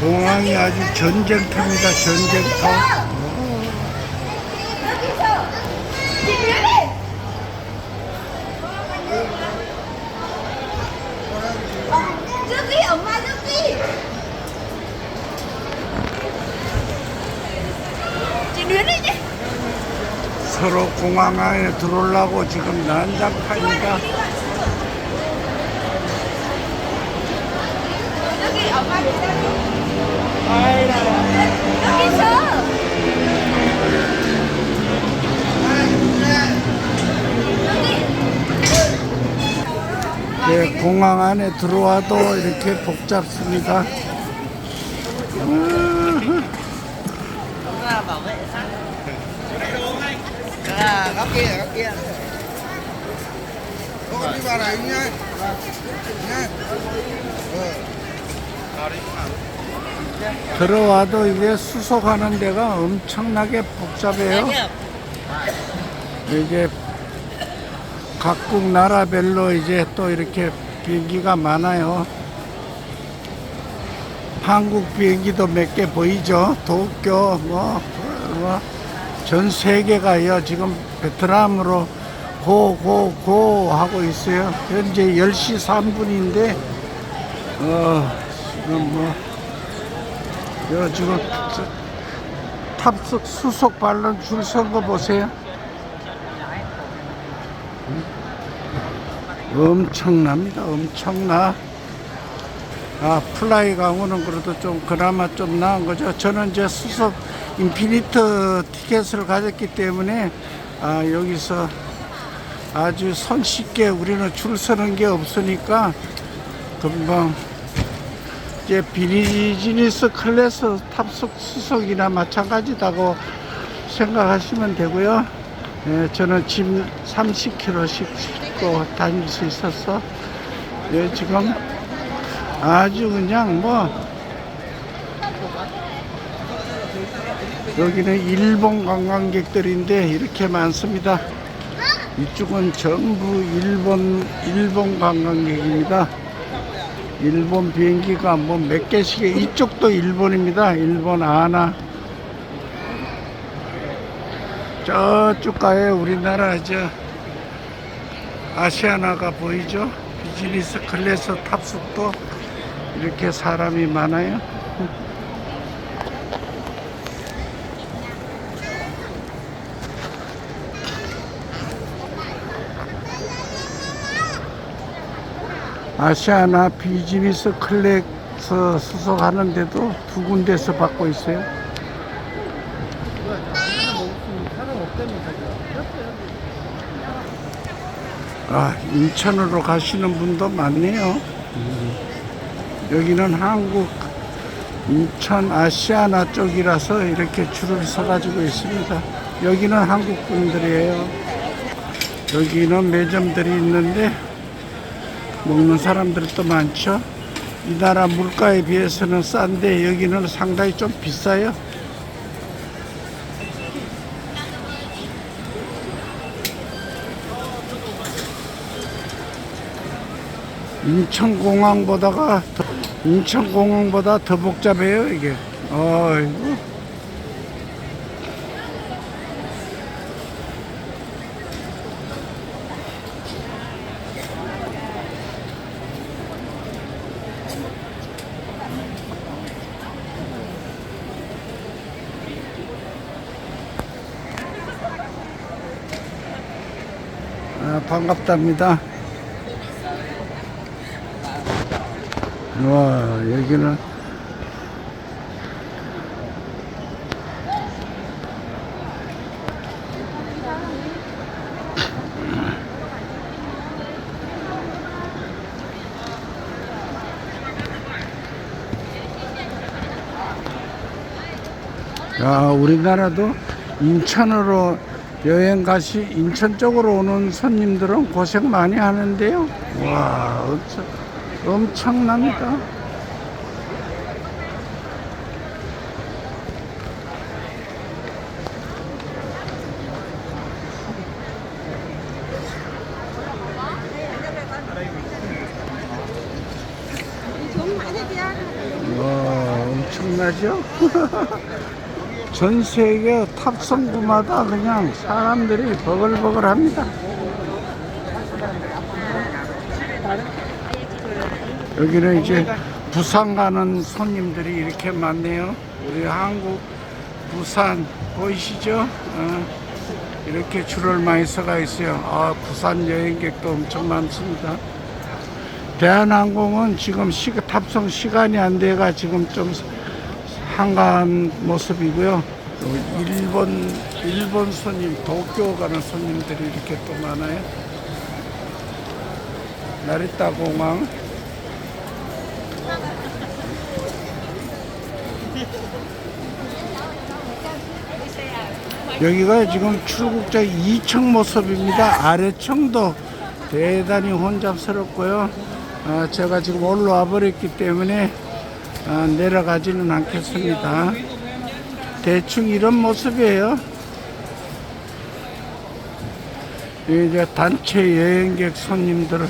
공항이 아주 전쟁터입니다. 전쟁터. 저기 엄마 저기 서로 공항 안에 들어오려고 지금 난장판입니다. 여기 엄마 기다려 네, 공항 안에 들어와도 이렇게 복잡습니다. 들어와도 이게 수속하는 데가 엄청나게 복잡해요. 이게 각국 나라별로 이제 또 이렇게 비행기가 많아요. 한국 비행기도 몇 개 보이죠? 도쿄 뭐, 뭐, 전 세계가요. 지금 베트남으로 고, 고, 고 하고 있어요. 현재 10시 3분인데, 어, 지금 뭐, 여 지금 저, 탑승 수속 발론 줄선 거 보세요. 엄청납니다. 엄청나. 아, 플라이 강호는 그래도 좀 그나마 좀 나은 거죠. 저는 이제 수속 인피니트 티켓을 가졌기 때문에 아, 여기서 아주 손쉽게 우리는 줄 서는 게 없으니까 금방 이제 비즈니스 클래스 탑승 수속이나 마찬가지다고 생각하시면 되고요. 예, 저는 짐 30kg씩 싣고 다닐 수 있어서 예, 지금 아주 그냥 뭐 여기는 일본 관광객들인데 이렇게 많습니다. 이쪽은 전부 일본 일본 관광객입니다. 일본 비행기가 뭐 몇 개씩 이쪽도 일본입니다. 일본 아나 저쪽 가에 우리나라 저 아시아나가 보이죠? 비즈니스 클래스 탑승도 이렇게 사람이 많아요. 아시아나 비즈니스 클래스 수속하는데도 두 군데서 받고 있어요. 아, 인천으로 가시는 분도 많네요. 여기는 한국 인천 아시아나 쪽이라서 이렇게 줄을 서가지고 있습니다. 여기는 한국 분들이에요. 여기는 매점들이 있는데 먹는 사람들도 많죠. 이 나라 물가에 비해서는 싼데 여기는 상당히 좀 비싸요. 인천공항보다가 더, 인천공항보다 더 복잡해요 이게. 어이구. 반갑답니다. 와, 여기는 야, 우리나라도 인천으로 여행 가시, 인천 쪽으로 오는 손님들은 고생 많이 하는데요. 와, 엄청, 엄청납니다. 와, 엄청 엄청나죠? 전 세계 탑승구마다 그냥 사람들이 버글버글 합니다. 여기는 이제 부산 가는 손님들이 이렇게 많네요. 우리 한국 부산 보이시죠? 어, 이렇게 줄을 많이 서가 있어요. 아, 부산 여행객도 엄청 많습니다. 대한항공은 지금 시, 탑승 시간이 안 돼가 지금 좀 한가한 모습이고요. 또 일본 일본 손님 도쿄 가는 손님들이 이렇게 또 많아요. 나리타 공항 여기가 지금 출국자 2층 모습입니다. 아래층도 대단히 혼잡스럽고요. 아, 제가 지금 올라와 버렸기 때문에 아, 내려가지는 않겠습니다. 대충 이런 모습이에요. 이제 단체 여행객 손님들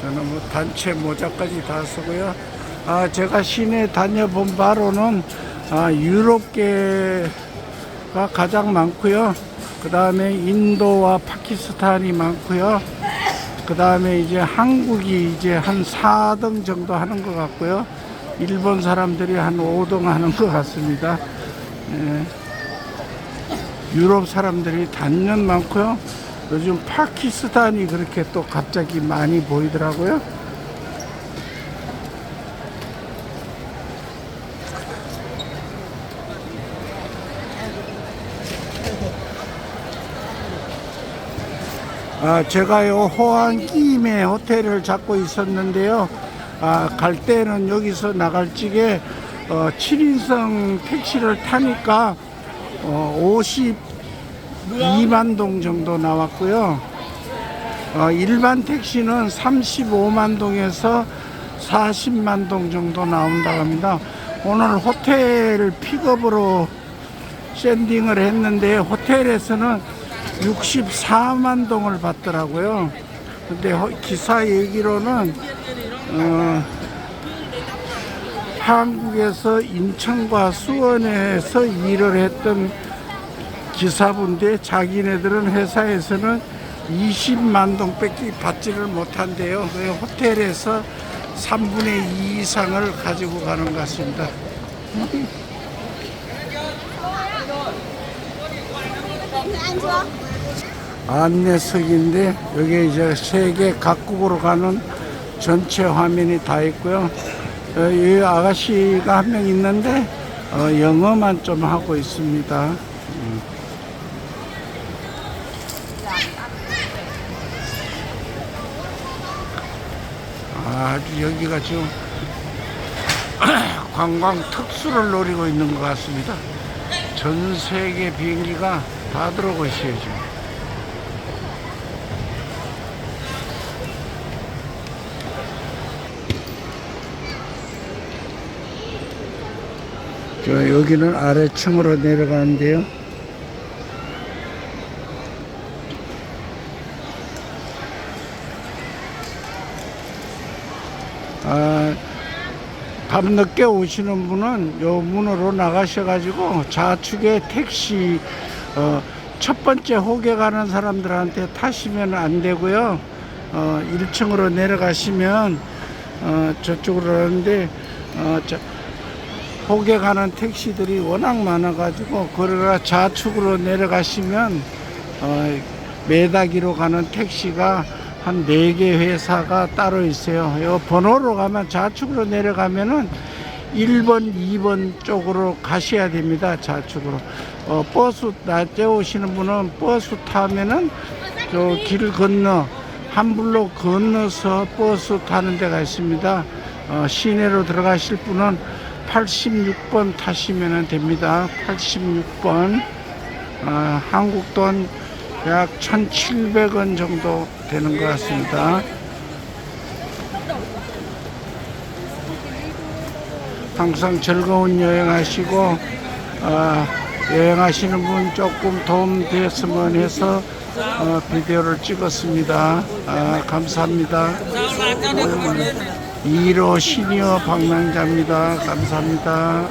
저는 뭐 단체 모자까지 다 쓰고요. 아, 제가 시내 다녀본 바로는 아, 유럽계가 가장 많고요. 그 다음에 인도와 파키스탄이 많고요. 그 다음에 이제 한국이 이제 한 4등 정도 하는 것 같고요. 일본 사람들이 한 5등 하는 것 같습니다. 예. 유럽 사람들이 단연 많고요. 요즘 파키스탄이 그렇게 또 갑자기 많이 보이더라고요. 아, 제가요 호안 끼임에 호텔을 잡고 있었는데요. 아, 갈 때는 여기서 나갈 적에 어, 7인승 택시를 타니까 어, 52만 동 정도 나왔고요. 어, 일반 택시는 35만 동에서 40만 동 정도 나온다고 합니다. 오늘 호텔 픽업으로 샌딩을 했는데 호텔에서는 64만 동을 받더라고요. 근데 허- 기사 얘기로는 어, 한국에서 인천과 수원에서 일을 했던 기사분데 자기네들은 회사에서는 20만 동밖에 받지를 못한대요. 그 호텔에서 3분의 2 이상을 가지고 가는 것 같습니다. 안 내석인데 여기 이제 세계 각국으로 가는 전체 화면이 다 있고요. 어, 이 아가씨가 한 명 있는데 어, 영어만 좀 하고 있습니다. 음. 아주 여기가 지금 관광 특수를 노리고 있는 것 같습니다. 전 세계 비행기가 다 들어오고 있어요, 지금. 저 여기는 아래층으로 내려가는데요. 아, 밤늦게 오시는 분은 요 문으로 나가셔가지고 좌측에 택시 어, 첫 번째 호계 가는 사람들한테 타시면 안 되고요. 어, 1층으로 내려가시면 어, 저쪽으로 가는데 어, 저, 호계 가는 택시들이 워낙 많아가지고 그러나 좌측으로 내려가시면 어, 메다기로 가는 택시가 한 네 개 회사가 따로 있어요. 요 번호로 가면 좌측으로 내려가면은 1번, 2번 쪽으로 가셔야 됩니다. 좌측으로. 어, 버스 낮에 오시는 분은 버스 타면은 저 길 건너 한 블록 건너서 버스 타는 데가 있습니다. 어, 시내로 들어가실 분은 86번 타시면 됩니다. 86번 어, 아, 한국돈 약 1,700원 정도 되는 것 같습니다. 항상 즐거운 여행하시고 어, 여행하시는 분 조금 도움 되었으면 해서 어, 비디오를 찍었습니다. 어, 감사합니다. 2호 시니어 방랑자입니다. 감사합니다.